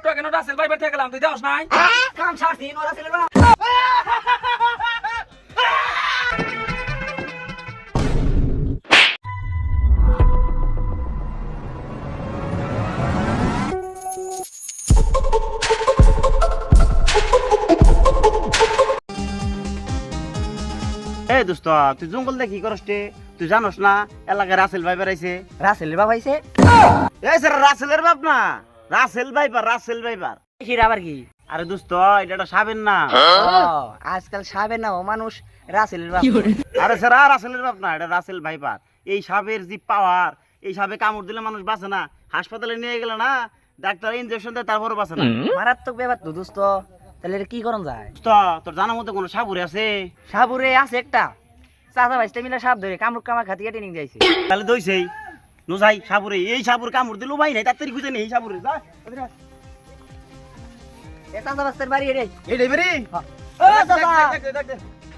একটু কেন রাসেল ভাই বের থেকে গেলাম তুই দেওস নাই? কাম ছাড়ছি ওরা ছেলে বা এ দোস্ত তুই জঙ্গল দেখি করস তুই জানোস না এলাকায় রাসেল ভাই বেড়াইছে? রাসেলের বাবা আইছে? এই স্যার রাসেলের বাপ না? Russell viper Russell viper. হিরা আবার কি? আরে দোস্ত এটা একটা সাবেন না। আজকাল সাবে না ও মানুষ রাসেলের বাবা আরে স্যার আর রাসেলের বাপ না এটা রাসেল ভাইপার। এই সাপের যে পাওয়ার এই সাপে কামড় দিলে মানুষ বাঁচে না হাসপাতালে নিয়ে গেলে না ডাক্তার ইনজেকশন দেয় তারপরে বাঁচে না। মারাত্মক ব্যাপার তো দোস্ত। তাহলে এটা কি করন যায়? দোস্ত, তোর জানার মধ্যে কোনো সাবুরে আছে? সাবুরে আছে একটা। চাচা ভাইস্তা মিলে সাপ ধরে কামরুক কামা খাতিয়ে ট্রেনিং যাইছে তাহলে দইছেই। নো যাই সাপুরে। এই সাপুর কামড় দিল ভাই নাই তাড়াতাড়ি খুঁজে নেই এই সাপুরে যা। এ চাচা ভাইস্তার বাড়ি রে। এই ডেবেরি ও চাচা।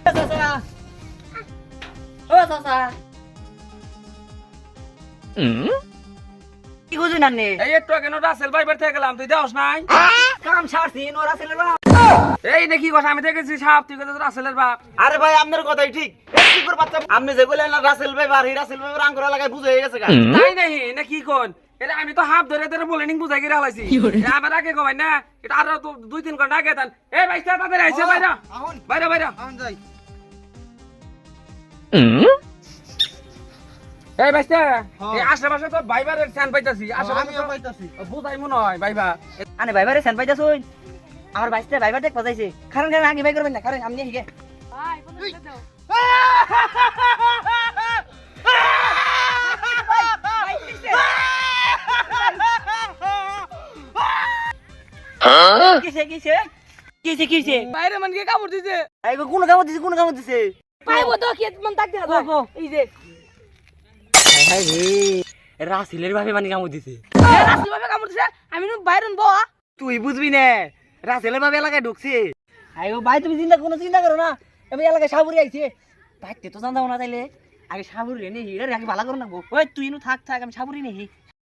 ও চাচা। ও চাচা। কি বুঝুন আন্নে এই একটু কেন রাসেল ভাই বের থেকে গেলাম তুই দেওস নাই? কাম ও রাসেলের বাবা এই দেখি কথা আমি দেখেছি সাপ তুই কথা রাসেলের বাপ। আরে ভাই আপনার কথাই ঠিক। এই বাচ্চা? আপনি যে বললেন না রাসেল ভাই বার রাসেল ভাই আঙ্গুর লাগায় বুঝে গেছে গা। তাই নাহি না কি কোন? এটা আমি তো হাফ ধরে ধরে বলে নিং বুঝাই গিয়ে হালাইছি আমার আগে কমাই না এটা আরও তো দুই তিন ঘণ্টা আগে দেন। এ ভাইস্তা তাদের আইছে বাইরা। বাইরা বাইরা। এই ভাইস্তা এই আশেপাশে তো ভাইবারের ফ্যান পাইতাছি। আশেপাশে পাইতাছি। বুঝাই মনে হয় ভাইবা। আনে ভাইবারে সেন পাইতাছুন আমার বাইসটা ভাইবার দেখ বাজাইছে। কারণ কারণ আগে ভাই করবেন না কারণ আমি হিগে কিসে কিসে কিসে কিসে বাইরে মানে কে কামড় দিছে? এই গো কোন কামড় দিছে কোন কামড় দিছে। পাইবো তো খেত মন তাকতে গো, গো। এই যে। হাই রে। রাসিলের ভাবে মানে কামড় দিছে। রাসি ভাবে কামড় দিছে? আমি নু বাইরন বয়া তুই বুঝবি না। রাসেলের ভাবে এলাকায় ঢুকছে। আইগো ভাই তুমি চিন্তা কোনো চিন্তা করো না। আমি এলাকায় সাবুরি আইছে। ভাইতে তো জানতাম না তাইলে। আগে সাবুরি নেই হিরে আগে ভালো করো না গো ওই তুই নু থাক থাক আমি সাবুরি নেই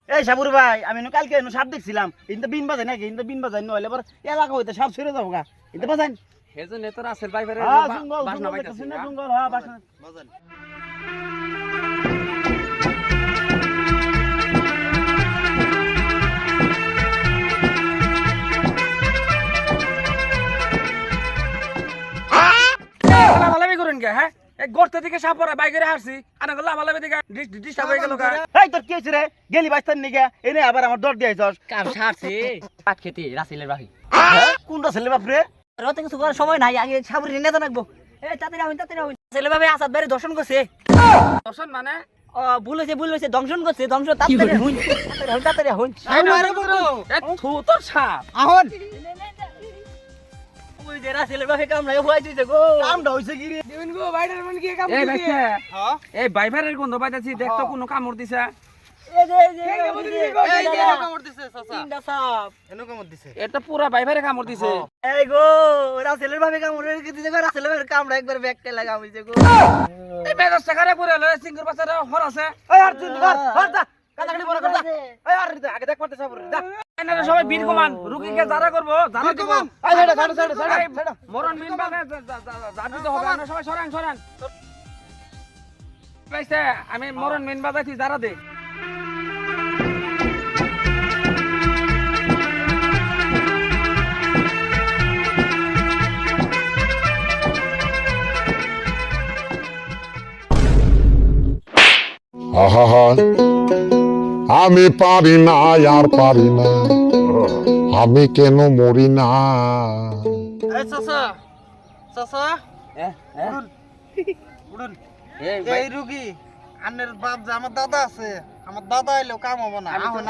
এই সাপুর ভাই আমি নো কালকে নো সাপ দেখছিলাম। কিন্তু বিন বাজাই নাকি? কিন্তু বিন বাজাই নইলে এবার এলাকা হইতে সাপ ছেড়ে যাব গা। কিন্তু বাজাই হেজন এত রাসেল ভাইবারের হ্যাঁ জঙ্গল বাসনা না জঙ্গল হ্যাঁ বাসনা বাজান। করুন কে হ্যাঁ? এই গর্তে থেকে সাপ পড়া বাইকে হারছি। থেকে ডিস্টার্ব হয়ে গেল এই তোর কি হয়েছে রে? গেলি বাইস্তান নিগে এনে আবার আমার দর কাম ছাড়ছে পাট খেতে রাসেলের কোনটা ছেলে বাপ রে? রতে কিছু করার সময় নাই আগে সাবুরি নেই তো নাকবো এই তাড়াতাড়ি আহুন তাড়াতাড়ি আহুন ছেলে ভাবে আসাদ বাইরে দর্শন করছে। দর্শন মানে? ও ভুল হয়েছে ভুল হয়েছে দংশন করছে দংশন তাড়াতাড়ি হুন তাড়াতাড়ি হুন তাড়াতাড়ি হুন এ থু তোর সাপ। ওই যে রাসেলের ভাবে কাম নাই হয়ে দিছে গো। কামটা হইছে কি রে? দেবেন গো বাইরে মানে কে কামড় দিছে এই বাইবারের গন্ধ পাইতাছি দেখ তো কোনো কামড় দিছে। এই যে এই যে এই যে কামড় সবাই বীর কমান রুগীকে যারা করব যারা দিব। মরণ বাগে যাবি তো হবে সবাই সরান সরান। আমি মরণ মিন বাজাইছি যারা দে। আহা আমি পারি না আর পারি না। আমি কেন মরি না? এই রুগী আন্নের বাপ যে আমার দাদা আছে আমার দাদা এলো কাম হব না। আমি তো